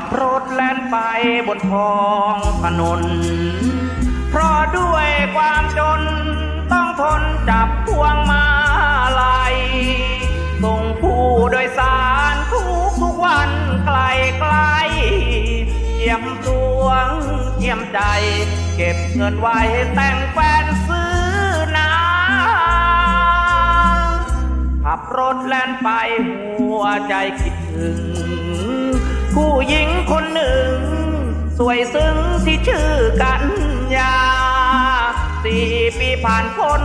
บรถแล่นไปบนท้องถนน เพราะด้วยความจนต้องทนจับพวงมาลัยส่งผู้โดยสารทุกทุกวันไกลไกลเยี่ยมดวงเยี่ยมใจ เก็บเงินไว้แต่งแฟนซื้อนาขับรถแล่นไปหัวใจคิดถึง ผู้หญิงคนหนึ่ง สวยซึ้งที่ชื่อกันยาสี่ปีผ่านพ้น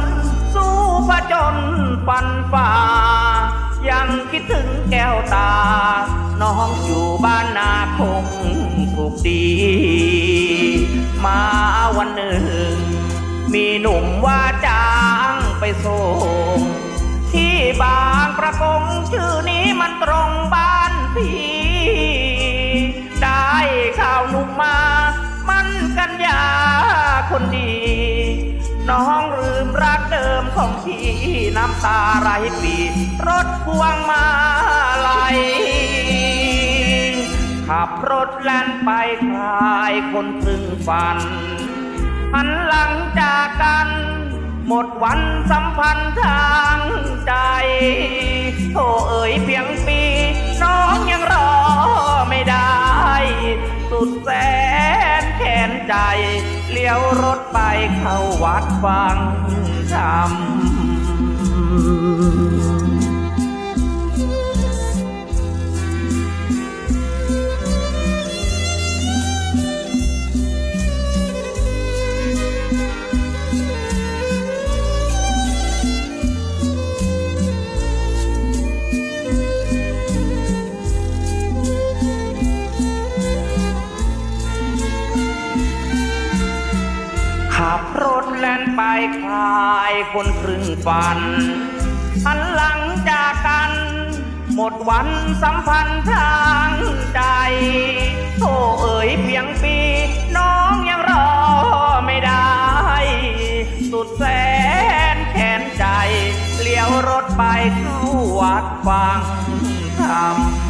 สู้ผจญฟันฝ่า ยังคิดถึงแก้วตา น้องอยู่บ้านนาคงถูกดี มาวันหนึ่ง มีหนุ่มว่าจ้างไปส่งที่บางประกงชื่อนี้ มา มันกันยาคนดี น้องลืมรักเดิมของพี่น้ำตาไหลปีรถพวงมาลัยขับรถแล่นไปคลายคนถึงฝันหันหลังจากกัน หมดวันสัมพันธ์ทางใจ ลี้ยวรถไปเข้าวัดฟังธรรม ขับรถแล่นไปคลายคนครึ่งฝันหันหลังจากกัน หมดวันสัมพันธ์ทางใจโธ่เอ๋ยเพียงปี น้องยังรอไม่ได้ สุดแสนแค้นใจ เลี้ยวรถไปเข้าวัดฟังธรรม